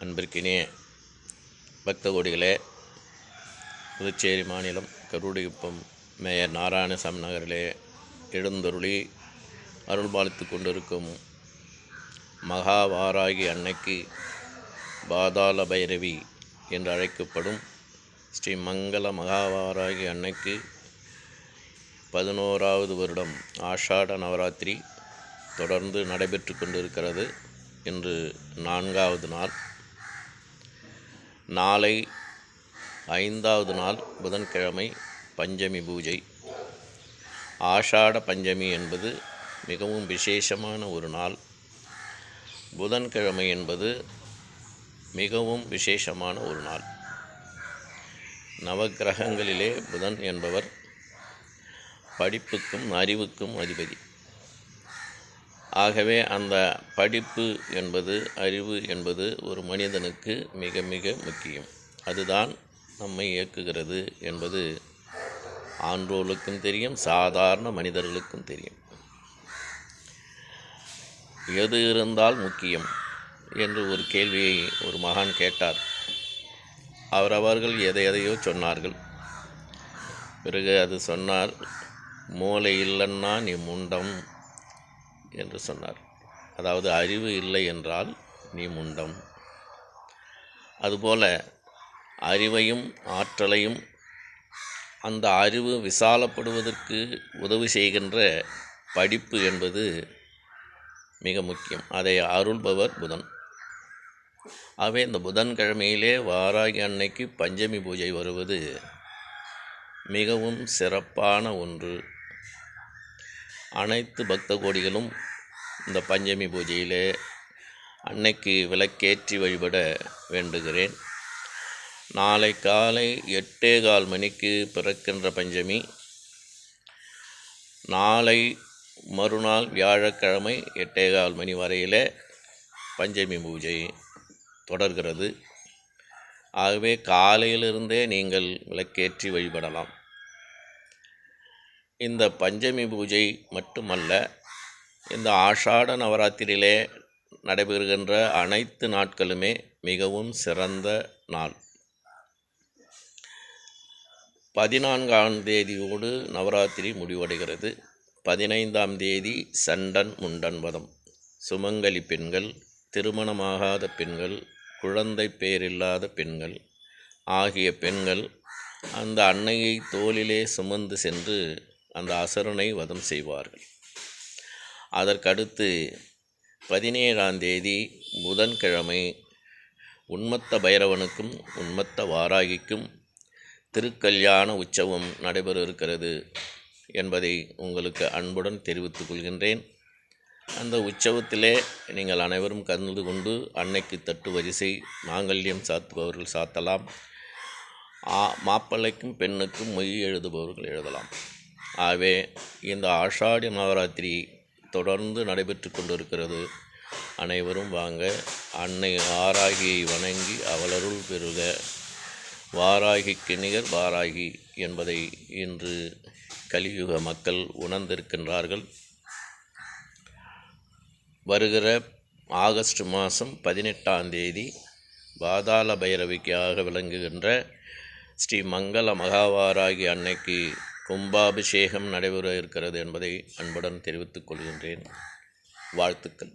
அன்பிற்கினிய பக்த கோடிகளே புதுச்சேரி மாநிலம் கருடிக்குப்பம் மேயர் நாராயணசாமி நகரிலே எழுந்தருளி அருள் பாலித்து கொண்டிருக்கும் மகாவாராகி அன்னைக்கு பாதாள பைரவி என்று அழைக்கப்படும் ஸ்ரீ மங்கள மகாவாராகி அன்னைக்கு பதினோராவது வருடம் ஆஷாட நவராத்திரி தொடர்ந்து நடைபெற்று கொண்டிருக்கிறது. இன்று நான்காவது நாள். நாளை ஐந்தாவது நாள் புதன்கிழமை பஞ்சமி பூஜை. ஆஷாட பஞ்சமி என்பது மிகவும் விசேஷமான ஒரு நாள். புதன்கிழமை என்பது மிகவும் விசேஷமான ஒரு நாள். நவக்கிரகங்களிலே புதன் என்பவர் படிப்புக்கும் அறிவுக்கும் அதிபதி. ஆகவே அந்த படிப்பு என்பது அறிவு என்பது ஒரு மனிதனுக்கு மிக மிக முக்கியம். அதுதான் நம்மை இயக்குகிறது என்பது ஆன்றோர்களுக்கும் தெரியும் சாதாரண மனிதர்களுக்கும் தெரியும். எது இருந்தால் முக்கியம் என்று ஒரு கேள்வியை ஒரு மகான் கேட்டார். அவரவர்கள் எதை எதையோ சொன்னார்கள். பிறகு அது சொன்னார் மூளை இல்லைன்னா நீ முண்டம் என்று சொன்னார். அதாவது அறிவு இல்லை என்றால் நீ முண்டம். அதுபோல அறிவையும் ஆற்றலையும் அந்த அறிவு விசாலப்படுவதற்கு உதவி செய்கின்ற படிப்பு என்பது மிக முக்கியம். அதை அருள்பவர் புதன். ஆகவே இந்த புதன்கிழமையிலே வாராகி அன்னைக்கு பஞ்சமி பூஜை வருவது மிகவும் சிறப்பான ஒன்று. அனைத்து பக்த கோடிகளும் இந்த பஞ்சமி பூஜையிலே அன்னைக்கு விளக்கேற்றி வழிபட வேண்டுகிறேன். நாளை காலை எட்டே கால் மணிக்கு பிறக்கின்ற பஞ்சமி. நாளை மறுநாள் வியாழக்கிழமை எட்டே கால் மணி வரையிலே பஞ்சமி பூஜை தொடர்கிறது. ஆகவே காலையிலிருந்தே நீங்கள் விளக்கேற்றி வழிபடலாம். இந்த பஞ்சமி பூஜை மட்டுமல்ல இந்த ஆஷாட நவராத்திரியிலே நடைபெறுகின்ற அனைத்து நாட்களுமே மிகவும் சிறந்த நாள். பதினான்காம் தேதியோடு நவராத்திரி முடிவடைகிறது. பதினைந்தாம் தேதி சண்டன் முண்டன் வதம். சுமங்கலி பெண்கள் திருமணமாகாத பெண்கள் குழந்தை பேரில்லாத பெண்கள் ஆகிய பெண்கள் அந்த அன்னையை தோளிலே சுமந்து சென்று அந்த அசுரனை வதம் செய்வார்கள். அதற்கடுத்து பதினேழாம் தேதி புதன்கிழமை உன்மத்த பைரவனுக்கும் உன்மத்த வாராகிக்கும் திருக்கல்யாண உற்சவம் நடைபெற இருக்கிறது என்பதை உங்களுக்கு அன்புடன் தெரிவித்துக் கொள்கின்றேன். அந்த உற்சவத்திலே நீங்கள் அனைவரும் கலந்து கொண்டு அன்னைக்கு தட்டு வரிசை மாங்கல்யம் சாத்துபவர்கள் சாத்தலாம். மாப்பிள்ளைக்கும் பெண்ணுக்கும் மொய் எழுதுபவர்கள் எழுதலாம். ஆகவே இந்த ஆஷாடி நவராத்திரி தொடர்ந்து நடைபெற்று கொண்டிருக்கிறது. அனைவரும் வாங்க அன்னை ஆராகியை வணங்கி அவளருள் பெறுக. வாராகிக்கு நிகர் வாராகி என்பதை இன்று கலியுக மக்கள் உணர்ந்திருக்கின்றார்கள். வருகிற ஆகஸ்ட் மாதம் பதினெட்டாம் தேதி பாதாள பைரவிக்காக விளங்குகின்ற ஸ்ரீ மங்கள மகாவாராகி அன்னைக்கு கும்பாபிஷேகம் நடைபெற இருக்கிறது என்பதை அன்புடன் தெரிவித்துக் கொள்கின்றேன். வாழ்த்துக்கள்.